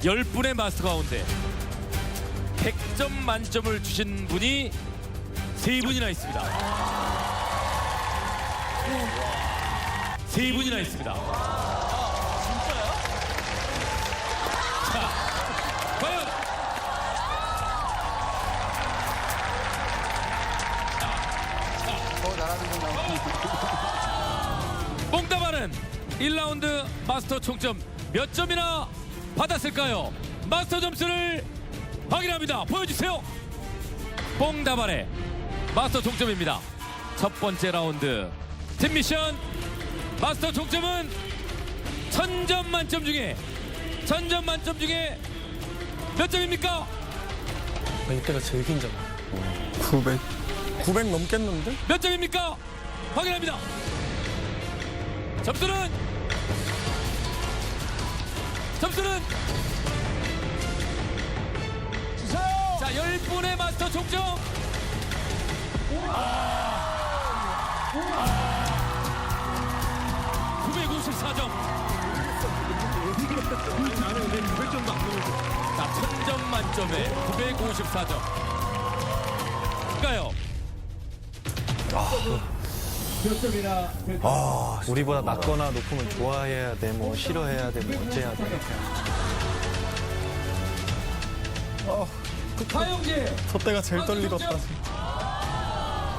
10분의 마스터 가운데 100점 만점을 주신 분이 세 분이나 있습니다. 세 분이나 있습니다. 자, 과연 뽕다발은 1라운드 마스터 총점 몇 점이나 받았을까요? 마스터 점수를 확인합니다. 보여주세요. 뽕다발의 마스터 총점입니다. 첫 번째 라운드 팀 미션 마스터 총점은 천 점 만점 중에 천 점 만점 중에 몇 점입니까? 아, 이때가 제일 긴장. 900. 900 넘겠는데? 몇 점입니까? 확인합니다. 점수는 점수는 자, 10분의 마스터 총점. 아. 954점. 자, 1000점 만점에 954점. 가요. 우리보다 낮거나 높으면 좋아해야 돼, 뭐 싫어해야 돼, 뭐 어째야 돼. 사형제. 소대가 제일 떨리겠다.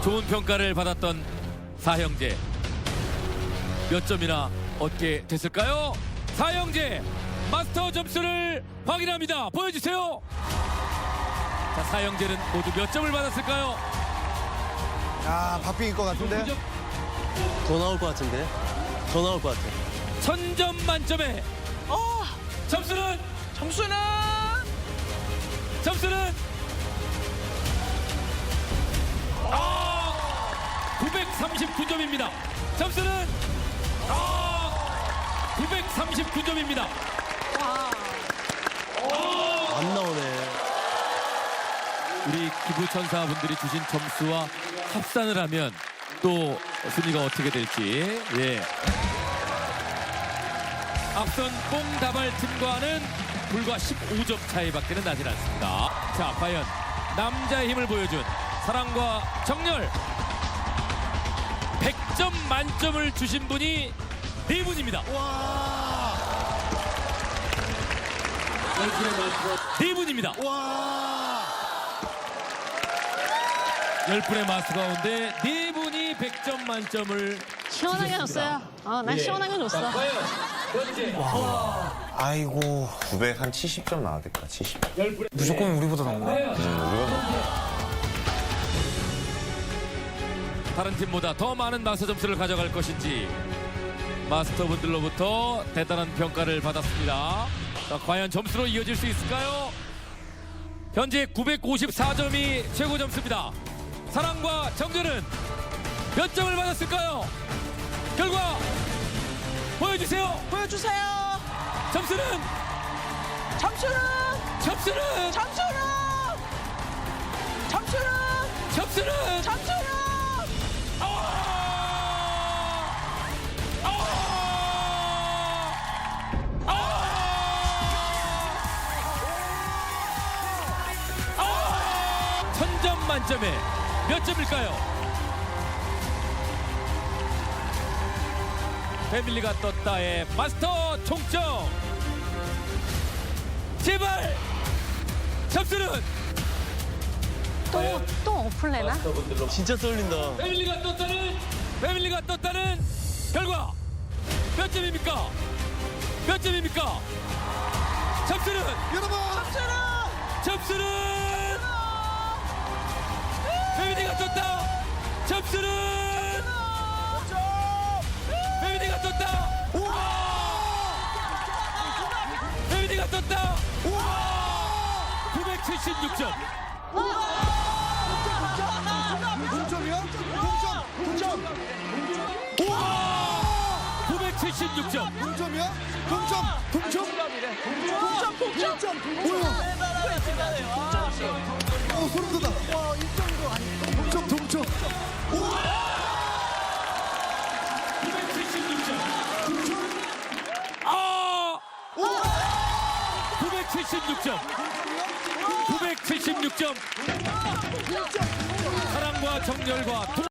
좋은 평가를 받았던 사형제 몇 점이나 얻게 됐을까요? 사형제 마스터 점수를 확인합니다. 보여주세요. 자 사형제는 모두 몇 점을 받았을까요? 아, 박빙일 것 같은데? 더 나올 것 같은데? 더 나올 것 같아. 천점 만점에 점수는 점수는 점수는 아 939점입니다. 점수는 아 939점입니다. 안 나오네. 우리 기부천사분들이 주신 점수와 합산을 하면 또 순위가 어떻게 될지 예. 앞선 뽕다발 팀과는 불과 15점 차이밖에는 나질 않습니다. 자, 과연 남자의 힘을 보여준 사랑과 정열 100점 만점을 주신 분이 네 분입니다. 네 분입니다. 열 분의 마스 가운데 네 분이 100점 만점을 시원하게 줬어요. 어, 난 시원하게 줬어. 아이고. 900 한 70점 나와야 될까? 70. 무조건 우리보다 나온다. 다른 팀보다 더 많은 마스터 점수를 가져갈 것인지 마스터분들로부터 대단한 평가를 받았습니다. 자, 과연 점수로 이어질 수 있을까요? 현재 954점이 최고 점수입니다. 사랑과 정전은 몇 점을 받았을까요? 결과 보여주세요. 보여주세요. 점수는 점수는 점수는 점수는 점수는 점수는 점수는 아! 아! 아! 아! 천 점 만점에 몇 점일까요? 패밀리가 떴다의 마스터 총점 제발 점수는 또, 또 어플레나? 진짜 떨린다. 패밀리가 떴다는 패밀리가 떴다는 결과 몇 점입니까? 몇 점입니까? 점수는 여러분! 점수는 패밀리 패밀리가 떴다 976점 동점이야? 동점! 동점! 976점 동점이야? 동점! 동점! 동점! 동점! 뭐야? 어, 소름 돋아. 동점, 동점. 아! 976점. 976점. 사랑과 정열과 동